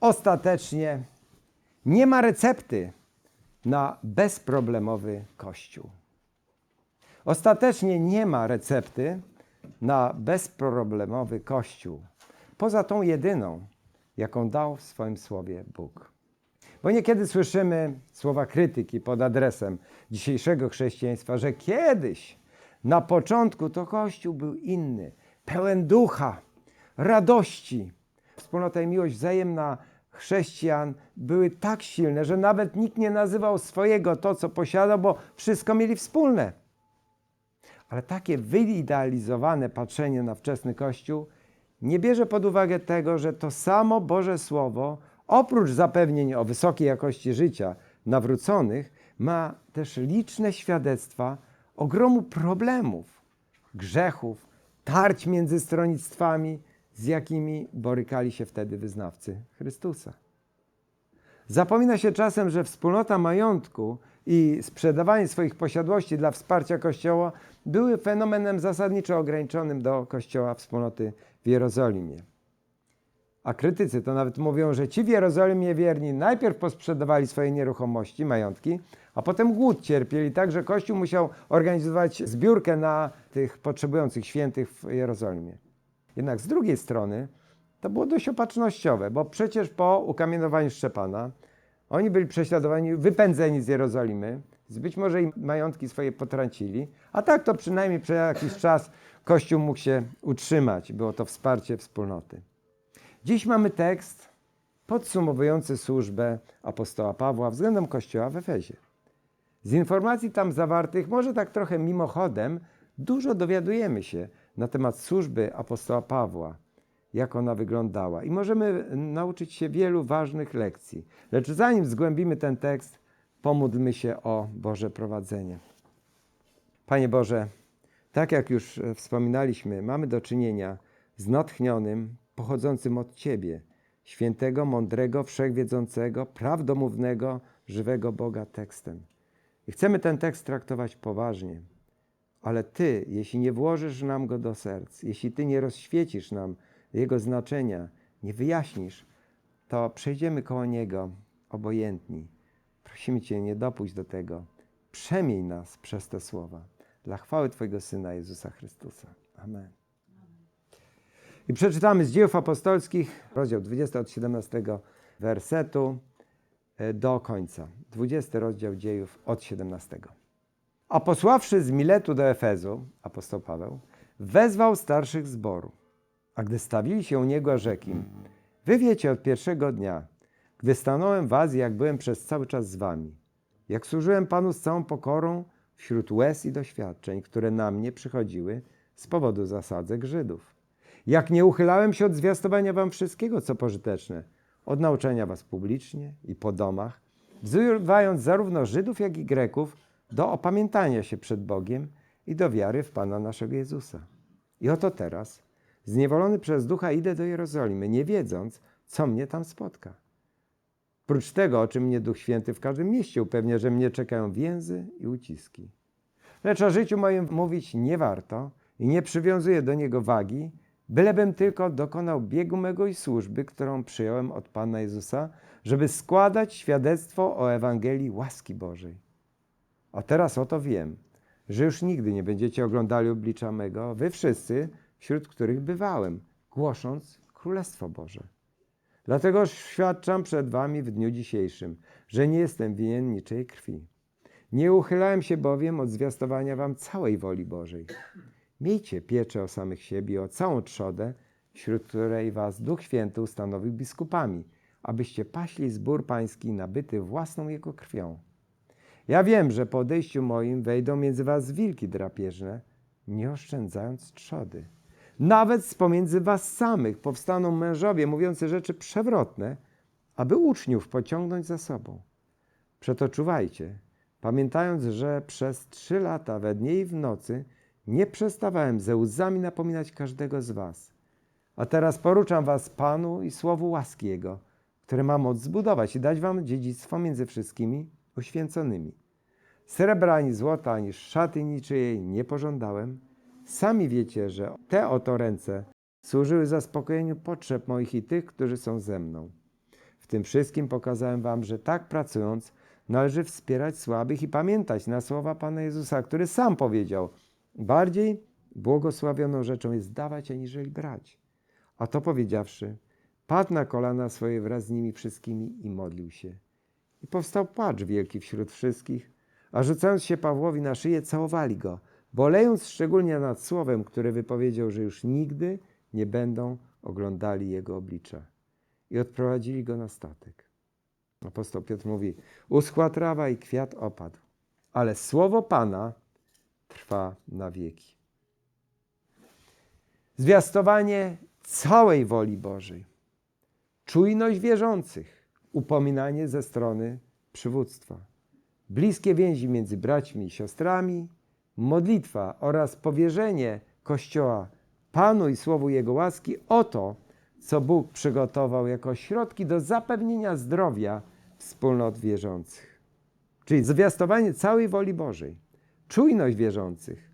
ostatecznie nie ma recepty na bezproblemowy Kościół. Ostatecznie nie ma recepty na bezproblemowy Kościół, poza tą jedyną, jaką dał w swoim słowie Bóg. Bo niekiedy słyszymy słowa krytyki pod adresem dzisiejszego chrześcijaństwa, że kiedyś, na początku, to Kościół był inny, pełen ducha, radości. Wspólnota i miłość wzajemna chrześcijan były tak silne, że nawet nikt nie nazywał swojego to, co posiadał, bo wszystko mieli wspólne. Ale takie wyidealizowane patrzenie na wczesny Kościół nie bierze pod uwagę tego, że to samo Boże Słowo, oprócz zapewnień o wysokiej jakości życia nawróconych, ma też liczne świadectwa ogromu problemów, grzechów, tarć między stronnictwami, z jakimi borykali się wtedy wyznawcy Chrystusa. Zapomina się czasem, że wspólnota majątku i sprzedawanie swoich posiadłości dla wsparcia Kościoła były fenomenem zasadniczo ograniczonym do Kościoła wspólnoty w Jerozolimie. A krytycy to nawet mówią, że ci w Jerozolimie wierni najpierw posprzedawali swoje nieruchomości, majątki, a potem głód cierpieli, tak że Kościół musiał organizować zbiórkę na tych potrzebujących świętych w Jerozolimie. Jednak z drugiej strony to było dość opatrznościowe, bo przecież po ukamienowaniu Szczepana oni byli prześladowani, wypędzeni z Jerozolimy, być może i majątki swoje potracili, a tak to przynajmniej przez jakiś czas Kościół mógł się utrzymać. Było to wsparcie wspólnoty. Dziś mamy tekst podsumowujący służbę apostoła Pawła względem Kościoła w Efezie. Z informacji tam zawartych, może tak trochę mimochodem, dużo dowiadujemy się na temat służby apostoła Pawła, jak ona wyglądała. I możemy nauczyć się wielu ważnych lekcji. Lecz zanim zgłębimy ten tekst, pomódlmy się o Boże prowadzenie. Panie Boże, tak jak już wspominaliśmy, mamy do czynienia z natchnionym, pochodzącym od Ciebie, świętego, mądrego, wszechwiedzącego, prawdomównego, żywego Boga tekstem. I chcemy ten tekst traktować poważnie. Ale Ty, jeśli nie włożysz nam go do serc, jeśli Ty nie rozświecisz nam jego znaczenia, nie wyjaśnisz, to przejdziemy koło niego obojętni. Prosimy Cię, nie dopuść do tego. Przemień nas przez te słowa. Dla chwały Twojego Syna Jezusa Chrystusa. Amen. I przeczytamy z dziejów apostolskich, rozdział 20 od 17 wersetu e, do końca. 20 rozdział dziejów od 17. A posławszy z Miletu do Efezu, apostoł Paweł, wezwał starszych zboru. A gdy stawili się u niego, rzekł im, wy wiecie od pierwszego dnia, gdy stanąłem w Azji, jak byłem przez cały czas z wami, jak służyłem Panu z całą pokorą wśród łez i doświadczeń, które na mnie przychodziły z powodu zasadzek Żydów. Jak nie uchylałem się od zwiastowania wam wszystkiego, co pożyteczne, od nauczania was publicznie i po domach, wzywając zarówno Żydów, jak i Greków do opamiętania się przed Bogiem i do wiary w Pana naszego Jezusa. I oto teraz, zniewolony przez ducha, idę do Jerozolimy, nie wiedząc, co mnie tam spotka. Prócz tego, o czym mnie Duch Święty w każdym mieście upewnia, że mnie czekają więzy i uciski. Lecz o życiu moim mówić nie warto i nie przywiązuję do niego wagi, bylebym tylko dokonał biegu mego i służby, którą przyjąłem od Pana Jezusa, żeby składać świadectwo o Ewangelii łaski Bożej. A teraz oto wiem, że już nigdy nie będziecie oglądali oblicza mego, wy wszyscy, wśród których bywałem, głosząc Królestwo Boże. Dlatego świadczam przed wami w dniu dzisiejszym, że nie jestem winien niczej krwi. Nie uchylałem się bowiem od zwiastowania wam całej woli Bożej. Miejcie pieczę o samych siebie, o całą trzodę, wśród której was Duch Święty ustanowił biskupami, abyście paśli zbór pański nabyty własną jego krwią. Ja wiem, że po odejściu moim wejdą między was wilki drapieżne, nie oszczędzając trzody. Nawet z pomiędzy was samych powstaną mężowie mówiący rzeczy przewrotne, aby uczniów pociągnąć za sobą. Przeto czuwajcie, pamiętając, że przez trzy lata we dnie i w nocy nie przestawałem ze łzami napominać każdego z was. A teraz poruczam was Panu i słowu łaski Jego, które ma moc zbudować i dać wam dziedzictwo między wszystkimi uświęconymi. Srebra ani złota, ani szaty niczyjej nie pożądałem. Sami wiecie, że te oto ręce służyły zaspokojeniu potrzeb moich i tych, którzy są ze mną. tym wszystkim pokazałem wam, że tak pracując należy wspierać słabych i pamiętać na słowa Pana Jezusa, który sam powiedział: Bardziej błogosławioną rzeczą jest dawać, aniżeli brać. A to powiedziawszy, padł na kolana swoje wraz z nimi wszystkimi i modlił się. I powstał płacz wielki wśród wszystkich, a rzucając się Pawłowi na szyję, całowali go, bolejąc szczególnie nad słowem, które wypowiedział, że już nigdy nie będą oglądali jego oblicza. I odprowadzili go na statek. Apostoł Piotr mówi: Uschła trawa i kwiat opadł, ale słowo Pana trwa na wieki. Zwiastowanie całej woli Bożej, czujność wierzących, upominanie ze strony przywództwa, bliskie więzi między braćmi i siostrami, modlitwa oraz powierzenie Kościoła Panu i Słowu Jego łaski o to, co Bóg przygotował jako środki do zapewnienia zdrowia wspólnot wierzących. Czyli zwiastowanie całej woli Bożej, czujność wierzących,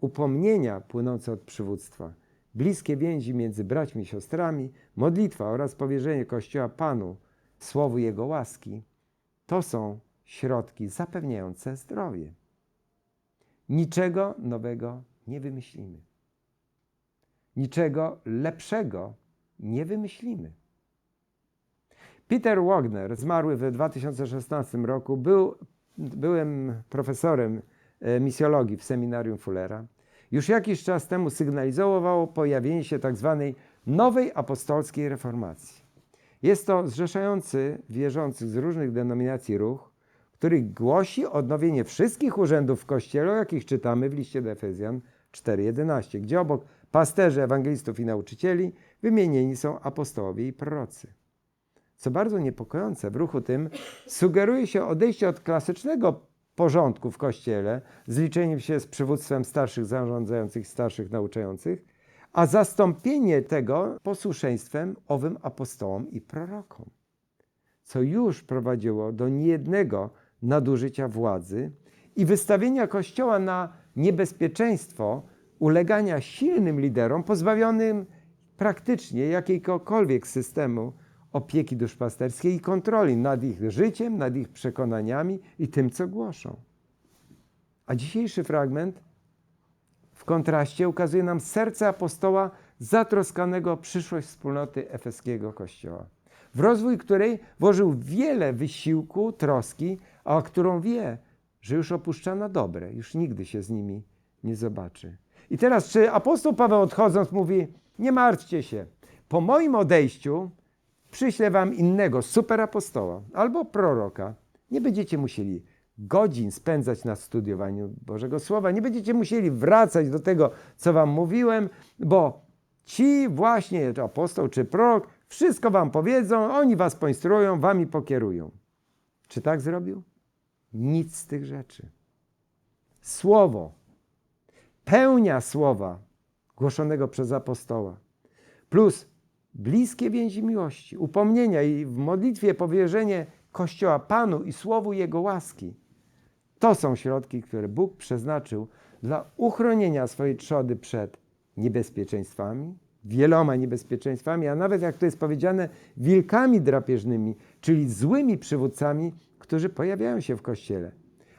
upomnienia płynące od przywództwa, bliskie więzi między braćmi i siostrami, modlitwa oraz powierzenie Kościoła Panu, Słowu Jego łaski, to są środki zapewniające zdrowie. Niczego nowego nie wymyślimy. Niczego lepszego nie wymyślimy. Peter Wagner, zmarły w 2016 roku, był, byłem profesorem e, misjologii w seminarium Fullera. Już jakiś czas temu sygnalizowało pojawienie się tzw. nowej apostolskiej reformacji. Jest to zrzeszający wierzących z różnych denominacji ruch, który głosi odnowienie wszystkich urzędów w Kościele, o jakich czytamy w liście do Efezjan 4:11, gdzie obok pasterzy, ewangelistów i nauczycieli wymienieni są apostołowie i prorocy. Co bardzo niepokojące, w ruchu tym sugeruje się odejście od klasycznego porządku w Kościele, z liczeniem się z przywództwem starszych zarządzających, starszych nauczających, a zastąpienie tego posłuszeństwem owym apostołom i prorokom, co już prowadziło do niejednego nadużycia władzy i wystawienia Kościoła na niebezpieczeństwo ulegania silnym liderom pozbawionym praktycznie jakiegokolwiek systemu opieki duszpasterskiej i kontroli nad ich życiem, nad ich przekonaniami i tym, co głoszą. A dzisiejszy fragment w kontraście ukazuje nam serce apostoła zatroskanego o przyszłość wspólnoty efeskiego kościoła, w rozwój której włożył wiele wysiłku, troski, o którą wie, że już opuszcza na dobre, już nigdy się z nimi nie zobaczy. I teraz, czy apostoł Paweł odchodząc mówi: Nie martwcie się, po moim odejściu przyślę wam innego superapostoła albo proroka. Nie będziecie musieli godzin spędzać na studiowaniu Bożego Słowa, nie będziecie musieli wracać do tego, co wam mówiłem, bo ci właśnie, czy apostoł, czy prorok, wszystko wam powiedzą, oni was poinstruują, wami pokierują. Czy tak zrobił? Nic z tych rzeczy. Słowo, pełnia słowa głoszonego przez apostoła, plus bliskie więzi miłości, upomnienia i w modlitwie powierzenie Kościoła Panu i Słowu Jego łaski. To są środki, które Bóg przeznaczył dla uchronienia swojej trzody przed niebezpieczeństwami, wieloma niebezpieczeństwami, a nawet jak to jest powiedziane, wilkami drapieżnymi, czyli złymi przywódcami, którzy pojawiają się w Kościele.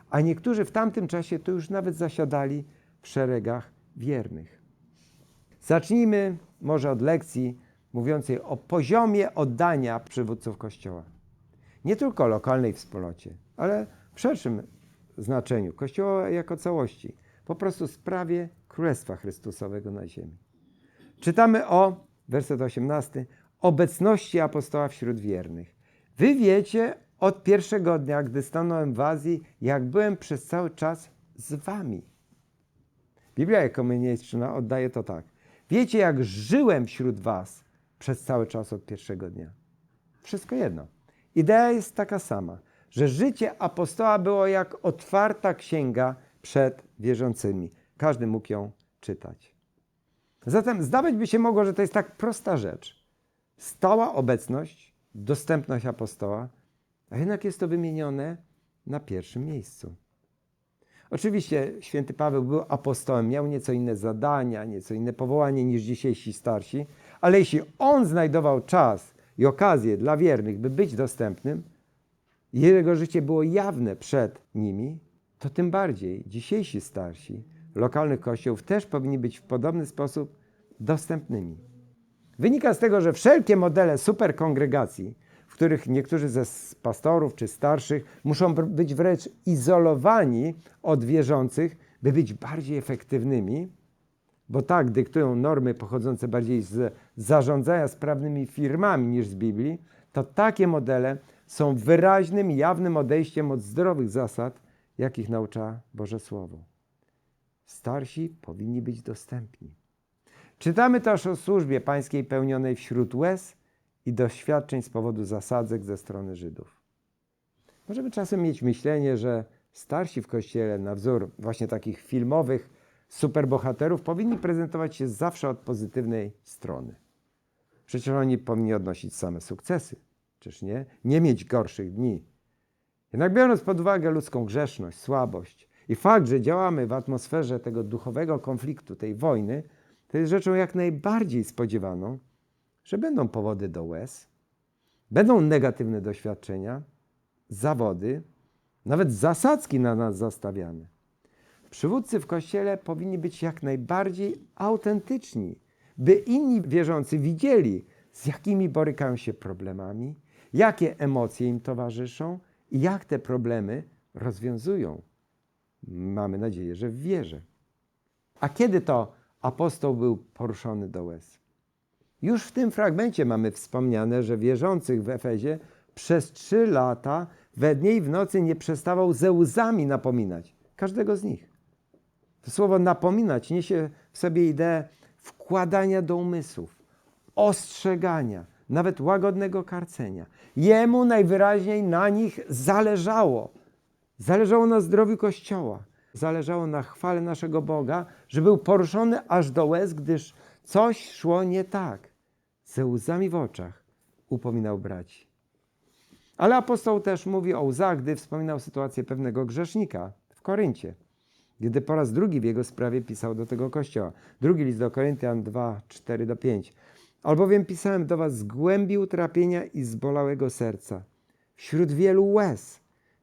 A niektórzy w tamtym czasie to już nawet zasiadali w szeregach wiernych. Zacznijmy może od lekcji mówiącej o poziomie oddania przywódców Kościoła. Nie tylko lokalnej wspólnocie, ale w szerszym znaczeniu Kościoła jako całości. Po prostu sprawie Królestwa Chrystusowego na ziemi. Czytamy o, werset 18, obecności apostoła wśród wiernych. Wy wiecie od pierwszego dnia, gdy stanąłem w Azji, jak byłem przez cały czas z wami. Biblia Ekumeniczna oddaje to tak. Wiecie, jak żyłem wśród was przez cały czas od pierwszego dnia. Wszystko jedno. Idea jest taka sama, że życie apostoła było jak otwarta księga przed wierzącymi. Każdy mógł ją czytać. Zatem zdawać by się mogło, że to jest tak prosta rzecz. Stała obecność, dostępność apostoła, a jednak jest to wymienione na pierwszym miejscu. Oczywiście święty Paweł był apostołem, miał nieco inne zadania, nieco inne powołanie niż dzisiejsi starsi, ale jeśli on znajdował czas i okazję dla wiernych, by być dostępnym, jego życie było jawne przed nimi, to tym bardziej dzisiejsi starsi lokalnych kościołów też powinni być w podobny sposób dostępnymi. Wynika z tego, że wszelkie modele superkongregacji, w których niektórzy ze pastorów czy starszych muszą być wręcz izolowani od wierzących, by być bardziej efektywnymi, bo tak dyktują normy pochodzące bardziej z zarządzania sprawnymi firmami niż z Biblii, to takie modele są wyraźnym, jawnym odejściem od zdrowych zasad, jakich naucza Boże Słowo. Starsi powinni być dostępni. Czytamy też o służbie pańskiej pełnionej wśród łez i doświadczeń z powodu zasadzek ze strony Żydów. Możemy czasem mieć myślenie, że starsi w kościele, na wzór właśnie takich filmowych superbohaterów, powinni prezentować się zawsze od pozytywnej strony. Przecież oni powinni odnosić same sukcesy, czyż nie? Nie mieć gorszych dni. Jednak biorąc pod uwagę ludzką grzeszność, słabość i fakt, że działamy w atmosferze tego duchowego konfliktu, tej wojny, to jest rzeczą jak najbardziej spodziewaną, że będą powody do łez, będą negatywne doświadczenia, zawody, nawet zasadzki na nas zastawiane. Przywódcy w kościele powinni być jak najbardziej autentyczni, by inni wierzący widzieli, z jakimi borykają się problemami, jakie emocje im towarzyszą i jak te problemy rozwiązują. Mamy nadzieję, że w wierze. A kiedy to apostoł był poruszony do łez? Już w tym fragmencie mamy wspomniane, że wierzących w Efezie przez trzy lata we dnie i w nocy nie przestawał ze łzami napominać każdego z nich. To słowo napominać niesie w sobie ideę wkładania do umysłów, ostrzegania, nawet łagodnego karcenia. Jemu najwyraźniej na nich zależało. Zależało na zdrowiu Kościoła. Zależało na chwale naszego Boga, że był poruszony aż do łez, gdyż coś szło nie tak. Ze łzami w oczach upominał braci. Ale apostoł też mówi o łzach, gdy wspominał sytuację pewnego grzesznika w Koryncie, gdy po raz drugi w jego sprawie pisał do tego kościoła. Drugi list do Koryntian 2, 4 do 5. Albowiem pisałem do was z głębi utrapienia i zbolałego serca, wśród wielu łez.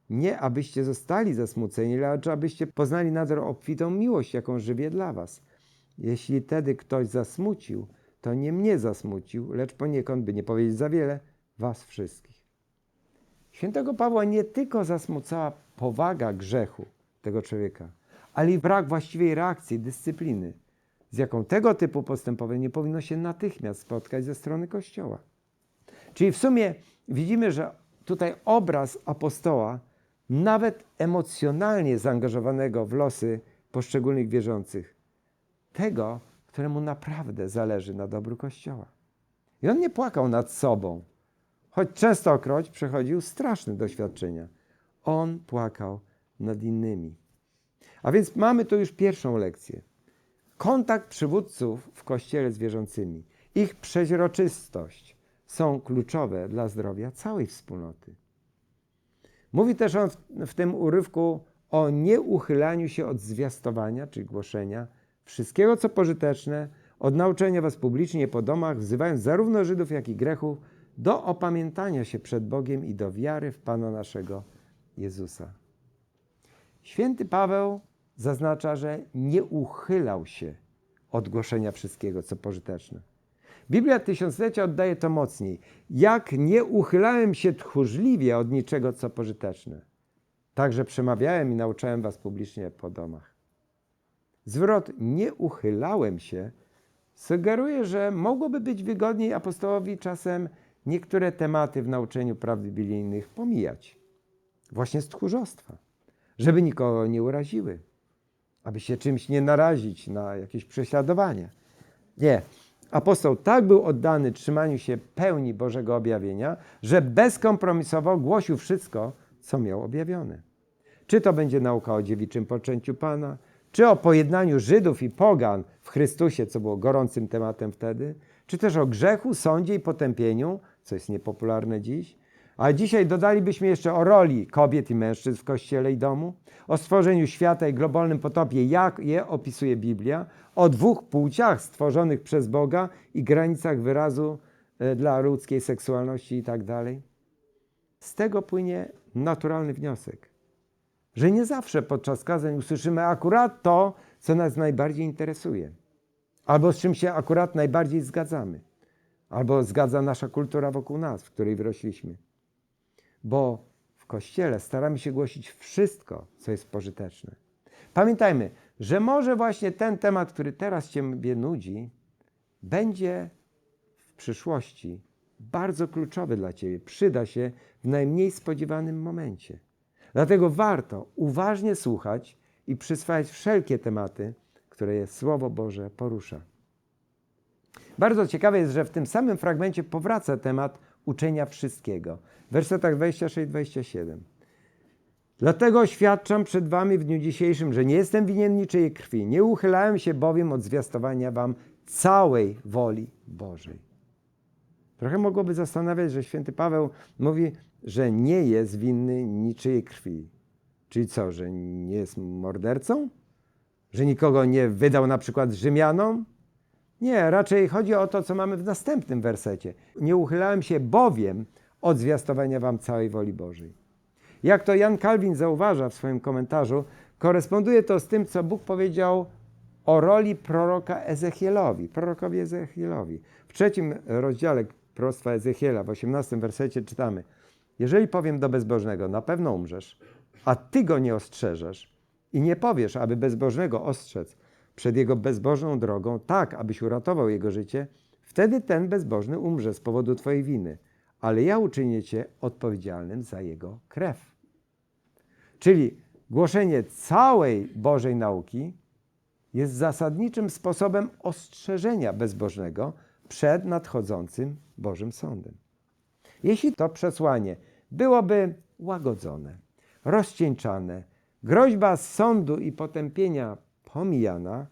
Nie abyście zostali zasmuceni, lecz abyście poznali nader obfitą miłość, jaką żywię dla was. Jeśli tedy ktoś zasmucił, to nie mnie zasmucił, lecz poniekąd, by nie powiedzieć za wiele, was wszystkich. Świętego Pawła nie tylko zasmucała powaga grzechu tego człowieka, ale i brak właściwej reakcji, dyscypliny, z jaką tego typu postępowanie nie powinno się natychmiast spotkać ze strony Kościoła. Czyli w sumie widzimy, że tutaj obraz apostoła, nawet emocjonalnie zaangażowanego w losy poszczególnych wierzących, tego, któremu naprawdę zależy na dobru Kościoła. I on nie płakał nad sobą, choć częstokroć przechodził straszne doświadczenia. On płakał nad innymi. A więc mamy tu już pierwszą lekcję. Kontakt przywódców w kościele z wierzącymi, ich przeźroczystość są kluczowe dla zdrowia całej wspólnoty. Mówi też on w, w tym urywku o nieuchylaniu się od zwiastowania, czyli głoszenia wszystkiego, co pożyteczne, od nauczenia was publicznie po domach, wzywając zarówno Żydów, jak i Grechów do opamiętania się przed Bogiem i do wiary w Pana naszego Jezusa. Święty Paweł zaznacza, że nie uchylał się od głoszenia wszystkiego, co pożyteczne. Biblia Tysiąclecia oddaje to mocniej. Jak nie uchylałem się tchórzliwie od niczego, co pożyteczne, także przemawiałem i nauczałem was publicznie po domach. Zwrot nie uchylałem się sugeruje, że mogłoby być wygodniej apostołowi czasem niektóre tematy w nauczeniu praw biblijnych pomijać. Właśnie z tchórzostwa, żeby nikogo nie uraziły, aby się czymś nie narazić na jakieś prześladowanie. Nie. Apostoł tak był oddany trzymaniu się pełni Bożego objawienia, że bezkompromisowo głosił wszystko, co miał objawione. Czy to będzie nauka o dziewiczym poczęciu Pana, czy o pojednaniu Żydów i Pogan w Chrystusie, co było gorącym tematem wtedy, czy też o grzechu, sądzie i potępieniu, co jest niepopularne dziś. A dzisiaj dodalibyśmy jeszcze o roli kobiet i mężczyzn w kościele i domu, o stworzeniu świata i globalnym potopie, jak je opisuje Biblia, o dwóch płciach stworzonych przez Boga i granicach wyrazu e, dla ludzkiej seksualności i tak dalej. Z tego płynie naturalny wniosek, że nie zawsze podczas kazań usłyszymy akurat to, co nas najbardziej interesuje, albo z czym się akurat najbardziej zgadzamy, albo zgadza nasza kultura wokół nas, w której wyrośliśmy. Bo w kościele staramy się głosić wszystko, co jest pożyteczne. Pamiętajmy, że może właśnie ten temat, który teraz Ciebie nudzi, będzie w przyszłości bardzo kluczowy dla Ciebie. Przyda się w najmniej spodziewanym momencie. Dlatego warto uważnie słuchać i przyswajać wszelkie tematy, które Słowo Boże porusza. Bardzo ciekawe jest, że w tym samym fragmencie powraca temat uczenia wszystkiego. W wersetach 26-27. Dlatego oświadczam przed wami w dniu dzisiejszym, że nie jestem winien niczyjej krwi. Nie uchylałem się bowiem od zwiastowania wam całej woli Bożej. Trochę mogłoby zastanawiać, że święty Paweł mówi, że nie jest winny niczyjej krwi. Czyli co, że nie jest mordercą? Że nikogo nie wydał na przykład Rzymianom? Nie, raczej chodzi o to, co mamy w następnym wersecie. Nie uchylałem się bowiem od zwiastowania wam całej woli Bożej. Jak to Jan Kalwin zauważa w swoim komentarzu, koresponduje to z tym, co Bóg powiedział o roli proroka Ezechielowi, prorokowi Ezechielowi. W trzecim rozdziale proroctwa Ezechiela, w osiemnastym wersecie czytamy Jeżeli powiem do bezbożnego, na pewno umrzesz, a ty go nie ostrzeżesz i nie powiesz, aby bezbożnego ostrzec przed jego bezbożną drogą, tak, abyś uratował jego życie, wtedy ten bezbożny umrze z powodu twojej winy, ale ja uczynię cię odpowiedzialnym za jego krew. Czyli głoszenie całej Bożej nauki jest zasadniczym sposobem ostrzeżenia bezbożnego przed nadchodzącym Bożym Sądem. Jeśli to przesłanie byłoby łagodzone, rozcieńczane, groźba sądu i potępienia pomijana,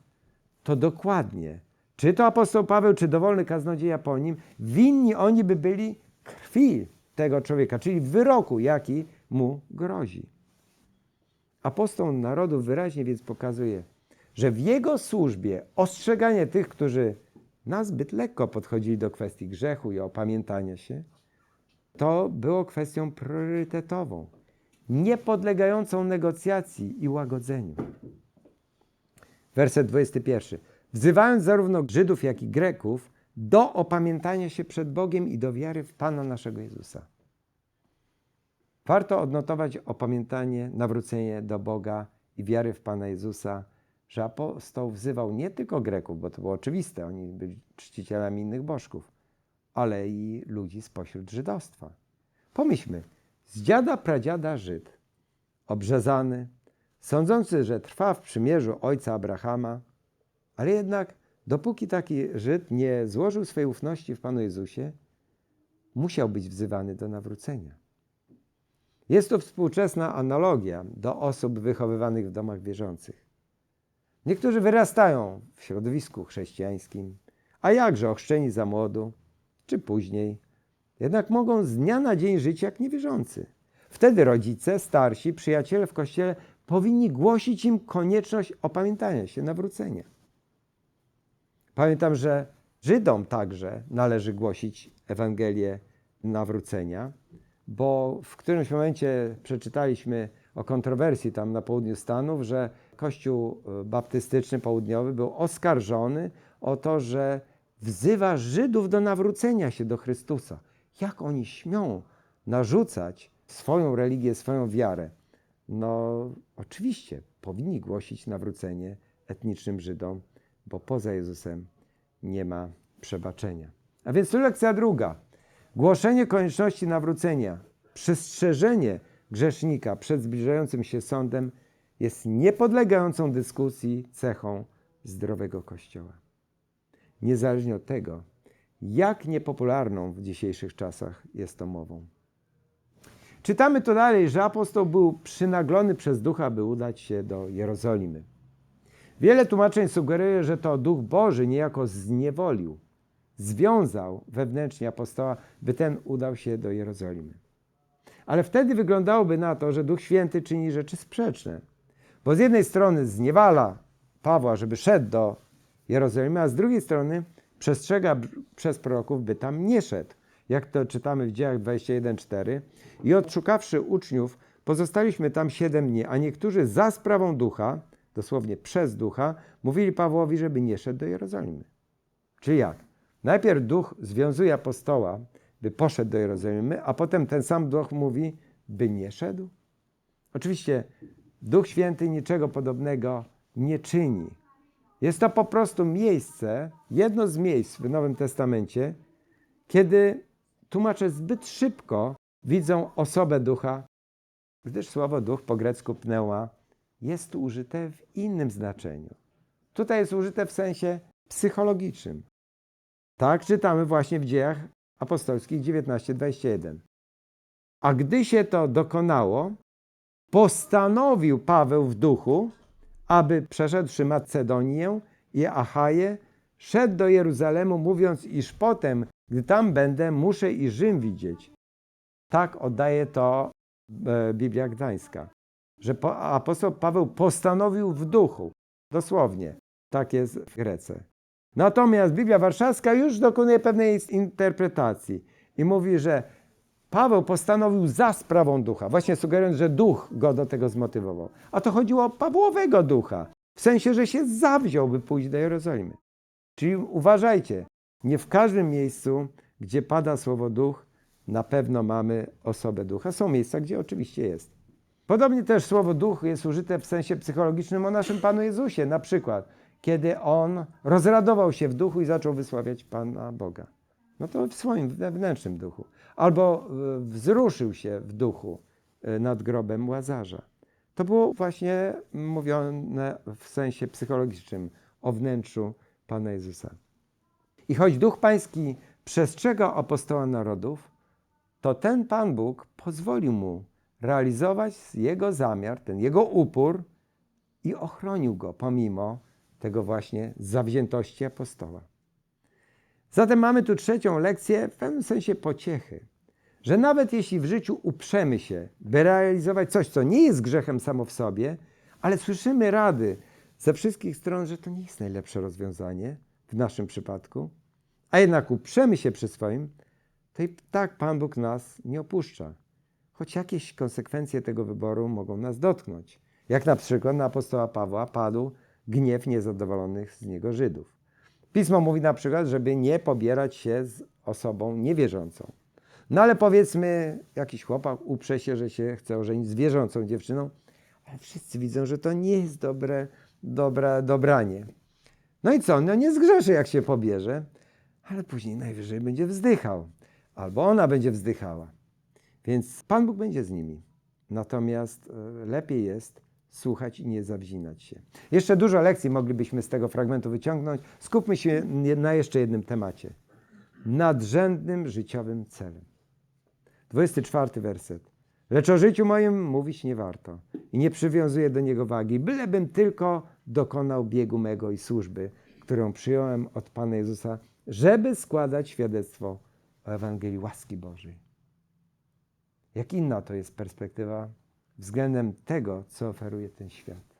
to dokładnie, czy to apostoł Paweł, czy dowolny kaznodzieja po nim, winni oni by byli krwi tego człowieka, czyli wyroku, jaki mu grozi. Apostoł narodu wyraźnie więc pokazuje, że w jego służbie ostrzeganie tych, którzy nazbyt lekko podchodzili do kwestii grzechu i opamiętania się, to było kwestią priorytetową, niepodlegającą negocjacji i łagodzeniu. Werset 21. Wzywając zarówno Żydów, jak i Greków do opamiętania się przed Bogiem i do wiary w Pana naszego Jezusa. Warto odnotować opamiętanie, nawrócenie do Boga i wiary w Pana Jezusa, że apostoł wzywał nie tylko Greków, bo to było oczywiste, oni byli czcicielami innych bożków, ale i ludzi spośród żydostwa. Pomyślmy, z dziada pradziada Żyd, obrzezany, sądzący, że trwa w przymierzu ojca Abrahama, ale jednak dopóki taki Żyd nie złożył swej ufności w Panu Jezusie, musiał być wzywany do nawrócenia. Jest to współczesna analogia do osób wychowywanych w domach wierzących. Niektórzy wyrastają w środowisku chrześcijańskim, a jakże ochrzczeni za młodu, czy później, jednak mogą z dnia na dzień żyć jak niewierzący. Wtedy rodzice, starsi, przyjaciele w kościele powinni głosić im konieczność opamiętania się, nawrócenia. Pamiętam, że Żydom także należy głosić Ewangelię nawrócenia, bo w którymś momencie przeczytaliśmy o kontrowersji tam na południu Stanów, że Kościół baptystyczny południowy był oskarżony o to, że wzywa Żydów do nawrócenia się do Chrystusa. Jak oni śmią narzucać swoją religię, swoją wiarę? No, oczywiście powinni głosić nawrócenie etnicznym Żydom, bo poza Jezusem nie ma przebaczenia. A więc tu lekcja druga. Głoszenie konieczności nawrócenia, przestrzeżenie grzesznika przed zbliżającym się sądem jest niepodlegającą dyskusji cechą zdrowego Kościoła. Niezależnie od tego, jak niepopularną w dzisiejszych czasach jest to mową. Czytamy to dalej, że apostoł był przynaglony przez ducha, by udać się do Jerozolimy. Wiele tłumaczeń sugeruje, że to duch Boży niejako zniewolił, związał wewnętrznie apostoła, by ten udał się do Jerozolimy. Ale wtedy wyglądałoby na to, że Duch Święty czyni rzeczy sprzeczne. Bo z jednej strony zniewala Pawła, żeby szedł do Jerozolimy, a z drugiej strony przestrzega przez proroków, by tam nie szedł. Jak to czytamy w dziejach 21:4. I odszukawszy uczniów, pozostaliśmy tam siedem dni, a niektórzy za sprawą ducha, dosłownie przez ducha, mówili Pawłowi, żeby nie szedł do Jerozolimy. Czyli jak? Najpierw duch związuje apostoła, by poszedł do Jerozolimy, a potem ten sam duch mówi, by nie szedł. Oczywiście Duch Święty niczego podobnego nie czyni. Jest to po prostu miejsce, jedno z miejsc w Nowym Testamencie, kiedy tłumacze zbyt szybko widzą osobę ducha, gdyż słowo duch po grecku pneuma jest tu użyte w innym znaczeniu. Tutaj jest użyte w sensie psychologicznym. Tak czytamy właśnie w dziejach apostolskich 19:21. A gdy się to dokonało, postanowił Paweł w duchu, aby przeszedłszy Macedonię i Achaję, szedł do Jeruzalemu, mówiąc, iż potem, gdy tam będę, muszę i Rzym widzieć. Tak oddaje to e, Biblia Gdańska, że po, apostoł Paweł postanowił w duchu, dosłownie, tak jest w Grece. Natomiast Biblia Warszawska już dokonuje pewnej interpretacji i mówi, że Paweł postanowił za sprawą ducha, właśnie sugerując, że duch go do tego zmotywował. A to chodziło o Pawłowego ducha, w sensie, że się zawziął, by pójść do Jerozolimy. Czyli uważajcie, nie w każdym miejscu, gdzie pada słowo duch, na pewno mamy osobę ducha. Są miejsca, gdzie oczywiście jest. Podobnie też słowo duch jest użyte w sensie psychologicznym o naszym Panu Jezusie. Na przykład, kiedy On rozradował się w duchu i zaczął wysławiać Pana Boga. No to w swoim wewnętrznym duchu. Albo e, wzruszył się w duchu e, nad grobem Łazarza. To było właśnie mówione w sensie psychologicznym o wnętrzu Pana Jezusa. I choć Duch Pański przestrzega apostoła narodów, to ten Pan Bóg pozwolił mu realizować jego zamiar, ten jego upór i ochronił go pomimo tego właśnie zawziętości apostoła. Zatem mamy tu trzecią lekcję, w pewnym sensie pociechy, że nawet jeśli w życiu uprzemy się, by realizować coś, co nie jest grzechem samo w sobie, ale słyszymy rady ze wszystkich stron, że to nie jest najlepsze rozwiązanie w naszym przypadku, a jednak uprzemy się przy swoim, to i tak Pan Bóg nas nie opuszcza. Choć jakieś konsekwencje tego wyboru mogą nas dotknąć. Jak na przykład na apostoła Pawła padł gniew niezadowolonych z niego Żydów. Pismo mówi na przykład, żeby nie pobierać się z osobą niewierzącą. No ale powiedzmy, jakiś chłopak uprze się, że się chce ożenić z wierzącą dziewczyną, ale wszyscy widzą, że to nie jest dobre, dobre dobranie. No i co? No nie zgrzeszy, jak się pobierze, ale później najwyżej będzie wzdychał, albo ona będzie wzdychała. Więc Pan Bóg będzie z nimi. Natomiast e, lepiej jest słuchać i nie zawzinać się. Jeszcze dużo lekcji moglibyśmy z tego fragmentu wyciągnąć. Skupmy się na jeszcze jednym temacie. Nadrzędnym życiowym celem. 24 werset. Lecz o życiu moim mówić nie warto i nie przywiązuję do niego wagi, bylebym tylko dokonał biegu mego i służby, którą przyjąłem od Pana Jezusa, żeby składać świadectwo o Ewangelii łaski Bożej. Jak inna to jest perspektywa względem tego, co oferuje ten świat.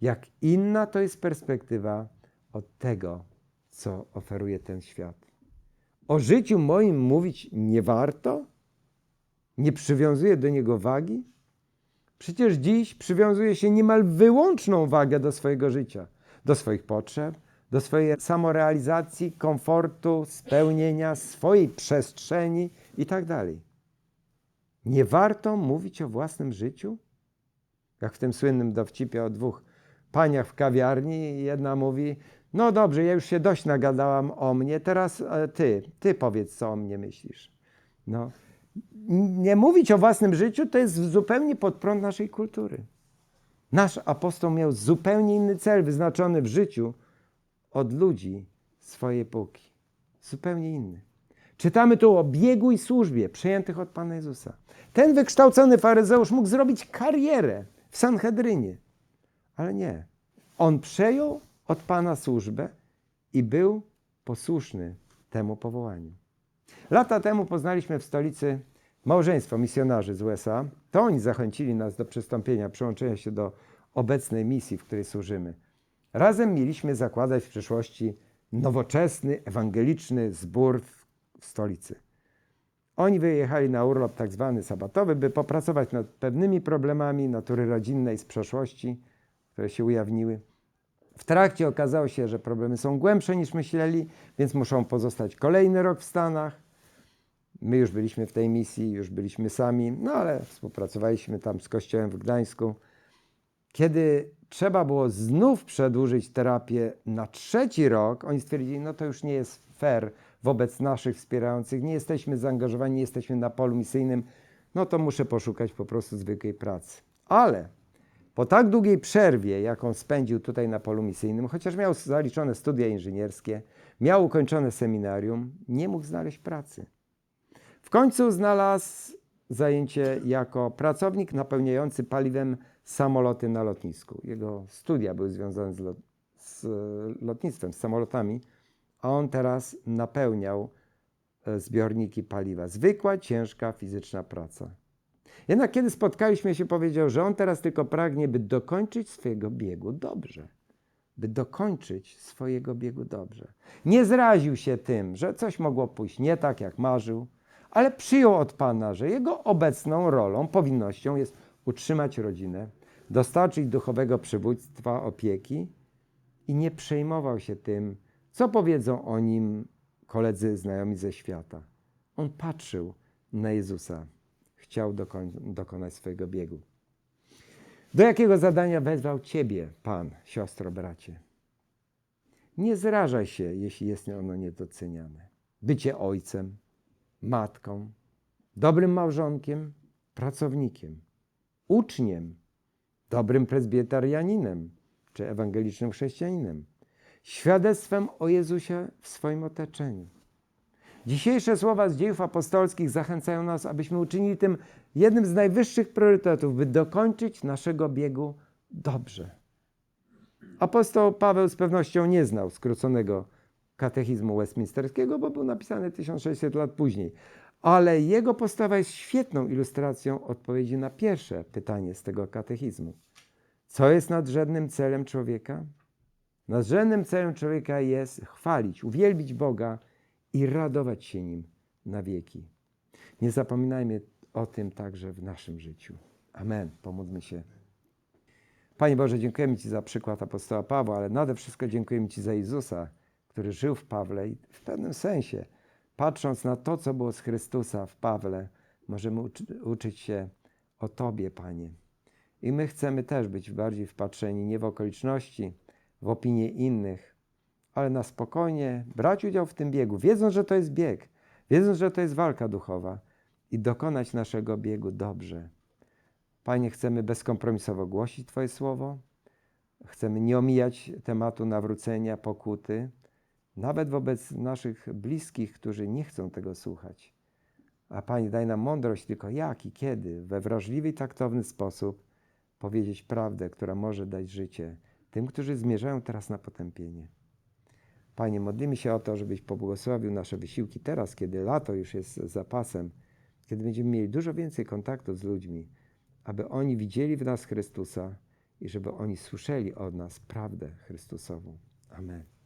Jak inna to jest perspektywa od tego, co oferuje ten świat. O życiu moim mówić nie warto? Nie przywiązuję do niego wagi? Przecież dziś przywiązuje się niemal wyłączną wagę do swojego życia, do swoich potrzeb, do swojej samorealizacji, komfortu, spełnienia, swojej przestrzeni itd. Nie warto mówić o własnym życiu? Jak w tym słynnym dowcipie o dwóch paniach w kawiarni, jedna mówi: No dobrze, ja już się dość nagadałam o mnie, teraz e, ty, ty powiedz, co o mnie myślisz. No, nie mówić o własnym życiu to jest zupełnie pod prąd naszej kultury. Nasz apostoł miał zupełnie inny cel wyznaczony w życiu od ludzi swojej epoki. Zupełnie inny. Czytamy tu o biegu i służbie przejętych od Pana Jezusa. Ten wykształcony faryzeusz mógł zrobić karierę w Sanhedrynie, ale nie. On przejął od Pana służbę i był posłuszny temu powołaniu. Lata temu poznaliśmy w stolicy małżeństwo misjonarzy z USA. To oni zachęcili nas do przystąpienia, przyłączenia się do obecnej misji, w której służymy. Razem mieliśmy zakładać w przyszłości nowoczesny, ewangeliczny zbór w, w stolicy. Oni wyjechali na urlop tak zwany sabatowy, by popracować nad pewnymi problemami natury rodzinnej z przeszłości, które się ujawniły. W trakcie okazało się, że problemy są głębsze niż myśleli, więc muszą pozostać kolejny rok w Stanach. My już byliśmy w tej misji, już byliśmy sami, no ale współpracowaliśmy tam z kościołem w Gdańsku. Kiedy trzeba było znów przedłużyć terapię na trzeci rok, oni stwierdzili, no to już nie jest fair wobec naszych wspierających, nie jesteśmy zaangażowani, nie jesteśmy na polu misyjnym, no to muszę poszukać po prostu zwykłej pracy. Ale po tak długiej przerwie, jaką spędził tutaj na polu misyjnym, chociaż miał zaliczone studia inżynierskie, miał ukończone seminarium, nie mógł znaleźć pracy. W końcu znalazł zajęcie jako pracownik napełniający paliwem samoloty na lotnisku. Jego studia były związane z, lot, z lotnictwem, z samolotami, on teraz napełniał e, zbiorniki paliwa. Zwykła, ciężka, fizyczna praca. Jednak kiedy spotkaliśmy się, powiedział, że on teraz tylko pragnie, by dokończyć swojego biegu dobrze. By dokończyć swojego biegu dobrze. Nie zraził się tym, że coś mogło pójść nie tak, jak marzył, ale przyjął od Pana, że jego obecną rolą, powinnością jest utrzymać rodzinę, dostarczyć duchowego przywództwa, opieki i nie przejmował się tym, co powiedzą o nim koledzy znajomi ze świata. On patrzył na Jezusa, chciał dokonać swojego biegu. Do jakiego zadania wezwał Ciebie, Pan, siostro, bracie? Nie zrażaj się, jeśli jest ono niedoceniane. Bycie ojcem, matką, dobrym małżonkiem, pracownikiem, uczniem, dobrym prezbietarianinem czy ewangelicznym chrześcijaninem, świadectwem o Jezusie w swoim otoczeniu. Dzisiejsze słowa z dziejów apostolskich zachęcają nas, abyśmy uczynili tym jednym z najwyższych priorytetów, by dokończyć naszego biegu dobrze. Apostoł Paweł z pewnością nie znał skróconego katechizmu westminsterskiego, bo był napisany 1600 lat później. Ale jego postawa jest świetną ilustracją odpowiedzi na pierwsze pytanie z tego katechizmu. Co jest nadrzędnym celem człowieka? Nadrzędnym celem człowieka jest chwalić, uwielbić Boga i radować się Nim na wieki. Nie zapominajmy o tym także w naszym życiu. Amen. Pomódlmy się. Panie Boże, dziękujemy Ci za przykład apostoła Pawła, ale nade wszystko dziękujemy Ci za Jezusa, który żył w Pawle i w pewnym sensie, patrząc na to, co było z Chrystusa w Pawle, możemy uczy, uczyć się o Tobie, Panie. I my chcemy też być bardziej wpatrzeni nie w okoliczności, w opinie innych, ale na spokojnie brać udział w tym biegu, wiedząc, że to jest bieg, wiedząc, że to jest walka duchowa i dokonać naszego biegu dobrze. Panie, chcemy bezkompromisowo głosić Twoje słowo, chcemy nie omijać tematu nawrócenia, pokuty, nawet wobec naszych bliskich, którzy nie chcą tego słuchać. A Panie, daj nam mądrość tylko jak i kiedy, we wrażliwy i taktowny sposób powiedzieć prawdę, która może dać życie tym, którzy zmierzają teraz na potępienie. Panie, modlimy się o to, żebyś pobłogosławił nasze wysiłki teraz, kiedy lato już jest za pasem, kiedy będziemy mieli dużo więcej kontaktów z ludźmi, aby oni widzieli w nas Chrystusa i żeby oni słyszeli od nas prawdę Chrystusową. Amen.